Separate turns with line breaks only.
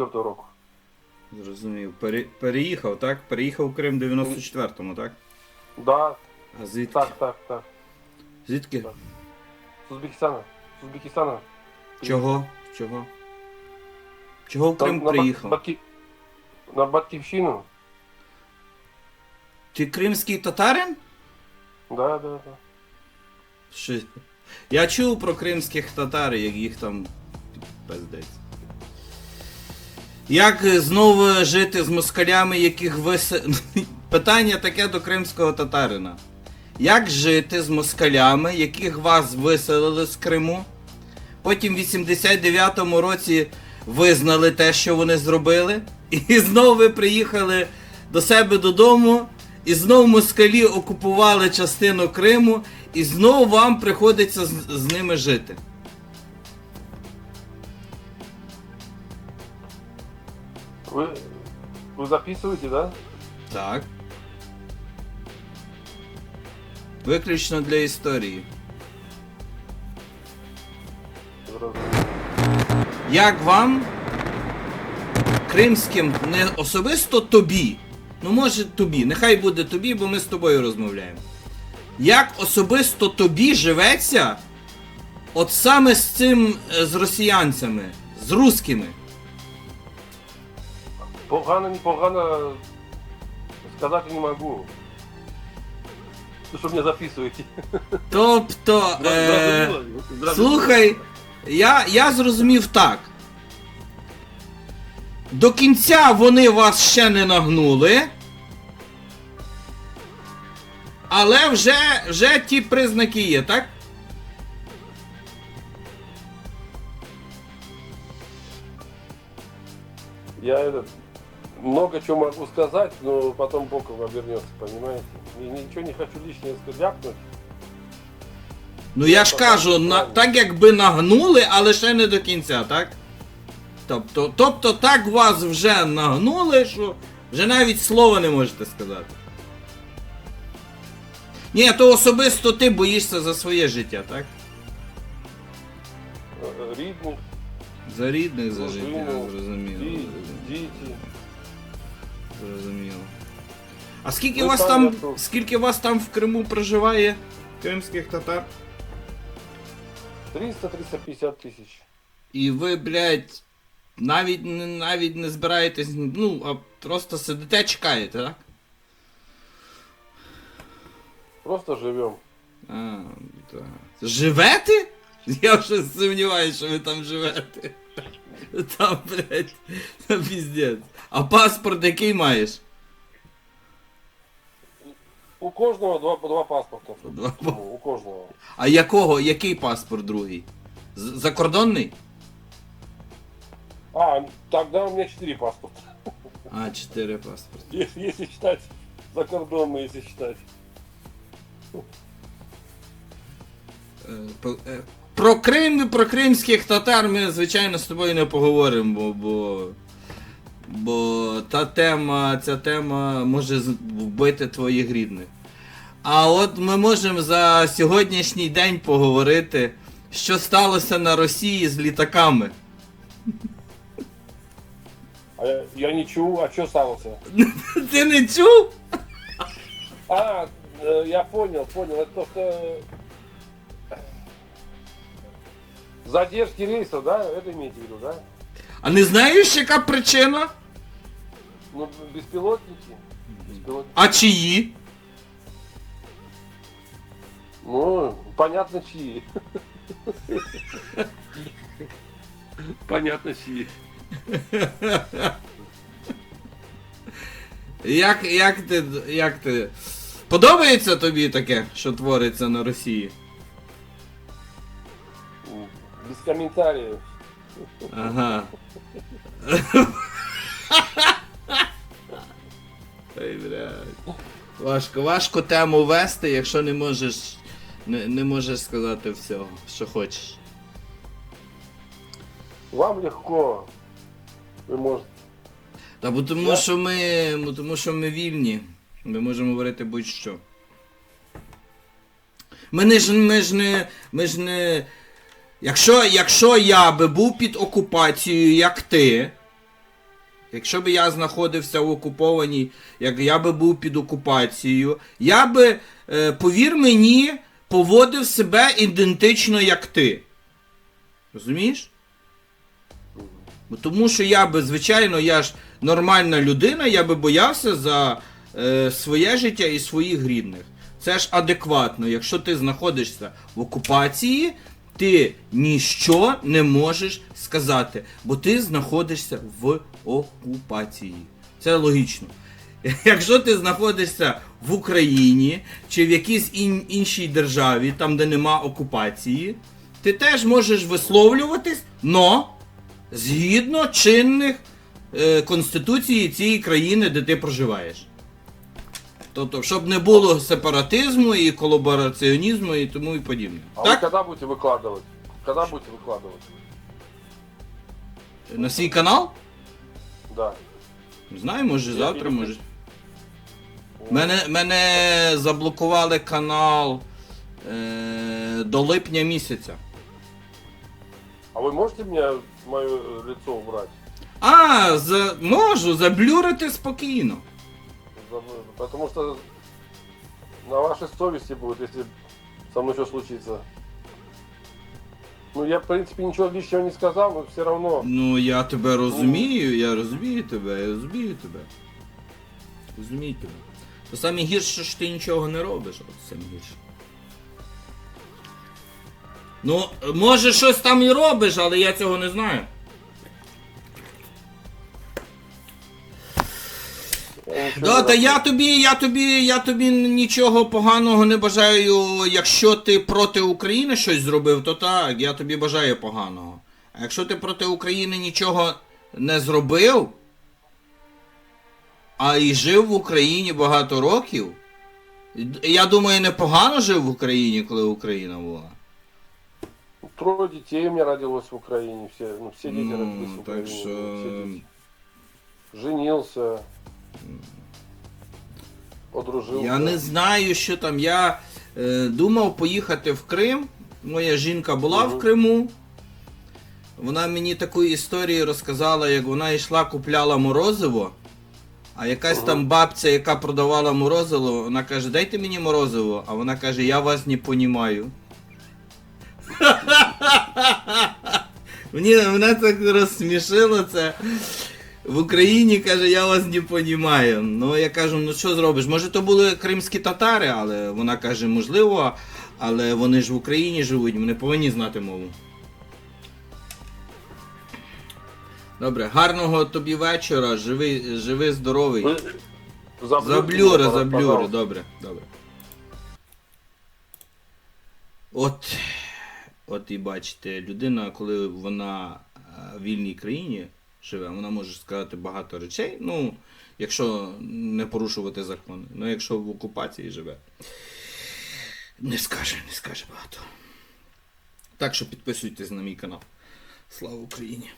94 року.
Зрозумів. Пере... Переїхав, так? Переїхав у Крим в 94-му, так?
Да,
А звідки?
так, так, так.
Звідки?
Так. З Узбекистана. З Узбекистана.
Чого? Чого? Чого в
Там
Крим
на
приїхав?
Батьки... На Батьківщину.
Ти кримський татарин?
Да, да, да.
Що? Я чув про кримських татар, як їх там пиздець. Як е, знову жити з москалями, яких вис... Питання таке до кримського татарина. Як жити з москалями, яких вас виселили з Криму? Потім в 89-му році визнали те, що вони зробили. І знову ви приїхали до себе додому, і знову москалі окупували частину Криму, і знову вам приходиться з, з ними жити.
Вы, вы записываете, да?
Так. Виключно для історії.
Зрозуміло.
Як вам, кримським, не особисто тобі, ну може тобі, нехай буде тобі, бо ми з тобою розмовляємо. Як особисто тобі живеться, от саме з цим, е, з росіянцями, з русскими?
Погано, не погано сказать не могу. Ну, что мне записываете?
Тобто. Е... Слухай, я, я зрозумів так. До кінця вони вас ще не нагнули. Але вже, вже ті признаки є, так?
Я этот, много чего могу сказать, но потом боком обернется, понимаете? И ничего не хочу лишнего ляпнуть.
Ну я ж кажу, на, так якби нагнули, але ще не до кінця, так? Тобто, тобто так вас вже нагнули, що вже навіть слова не можете сказати. Ні, то особисто ти боїшся за своє життя, так?
Рідних,
За рідних, за життя, зрозуміло.
діти.
Зрозуміло. А скільки
Ну,
вас
там
там,
я тут.
скільки вас там в Криму проживає кримських татар?
300-350 тисяч.
І ви, блядь, навіть, не- навіть не збираєтесь, ну, а просто сидите, чекаєте, так?
Просто живем.
А, так. Живете? Я вже сумніваюся, що ви там живете. Там, блядь, там піздець. А паспорт який маєш?
У кожного два, по два паспорта.
два
Ну, у кожного.
А якого, який паспорт другий? З- Закордонний?
А, тогда у меня четыре паспорта.
А, чотири паспорти.
Если, если считать закордонные, если считать.
Е, по- е, Про Крим і про кримських татар ми, звичайно, з тобою не поговоримо, бо. бо... Бо та тема, ця тема може з- вбити твоїх рідних. А от ми можемо за сьогоднішній день поговорити, що сталося на Росії з літаками.
А я, я не чую, а что сталося?
Ти не чув?
А, э, я понял, понял. Это то, что э, задержки рейсов, да? Это имеете в виду, да?
А не знаєш, яка причина?
Ну, беспилотники. Беспилотники.
А чиї?
Ну, понятно чьи. Понятно чьи.
Як, як ти. Як ти. Подобається тобі таке, що твориться на Росії?
Без комментариев.
Ага. Ой, блядь. Важко, важко тему вести, якщо не можеш. Не, не можеш сказати всього, що хочеш.
Вам легко. Вы можете.
Та бо тому,
Я-
що ми. бо тому що ми вільні. Ми можемо говорити будь-що. Ми не ж ми ж не. Ми ж не. Якщо, якщо я би був під окупацією, як ти, Якщо б я знаходився в окупованій, як я би був під окупацією, я би, е, повір мені, поводив себе ідентично як ти. Розумієш? Тому що я би, звичайно, я ж нормальна людина, я би боявся за е, своє життя і своїх рідних. Це ж адекватно. Якщо ти знаходишся в окупації, ти ніщо не можеш сказати, бо ти знаходишся в окупації. Це логічно. Якщо ти знаходишся в Україні чи в якійсь ін- іншій державі, там де нема окупації, ти теж можеш висловлюватись, но згідно чинних е, конституції цієї країни, де ти проживаєш. Тобто, щоб не було сепаратизму і колабораціонізму і тому і подібне.
А вы
так?
когда будете выкладывать? Когда будете выкладывать?
На свій канал?
Да.
Не знаю, може
Я
завтра,
не
може. Мене, мене заблокували канал е, до липня місяця.
А вы можете мне мое э, лицо убрать?
А, за, можу, заблюрити спокійно.
Потому что на вашей совести будет, если со мной что случится. Ну, я, в принципе, ничего лишнего не сказал, но все равно.
Ну, я тебе розумію, я розумію тебе, я розумію тебе. Розумію тебе. То саме гірше, що ти нічого не робиш, от саме гірше. Ну, може щось там і робиш, але я цього не знаю. Да, та я тобі, я тобі, я тобі нічого поганого не бажаю. Якщо ти проти України щось зробив, то так, я тобі бажаю поганого. А якщо ти проти України нічого не зробив, а і жив в Україні багато років, я думаю, непогано жив в Україні, коли Україна була.
Трое детей у меня родилось в Украине, все, ну, все дети родились в
Ну,
Украине.
так
все
що.
Женился. Подружился.
Я не знаю, що там. Я е, думав поїхати в Крим. Моя жінка була в Криму. Вона мені таку історію розказала, як вона йшла, купляла морозиво. А якась там бабця, яка продавала морозиво, вона каже, дайте мені морозиво. А вона каже, я вас не понімаю. Мені мене так розсмішило це. В Україні каже, я вас не понімаю. Ну я кажу, ну що зробиш? Може то були кримські татари, але вона каже, можливо, але вони ж в Україні живуть, вони повинні знати мову. Добре, гарного тобі вечора, живи, живи здоровий. Заблюри, заблюри, добре, добре. От, от і бачите, людина, коли вона е, в вільній країні живе, вона може сказати багато речей, ну, якщо не порушувати закони. Ну, якщо в окупації живе, не скаже, не скаже багато. Так що підписуйтесь на мій канал. Слава Україні!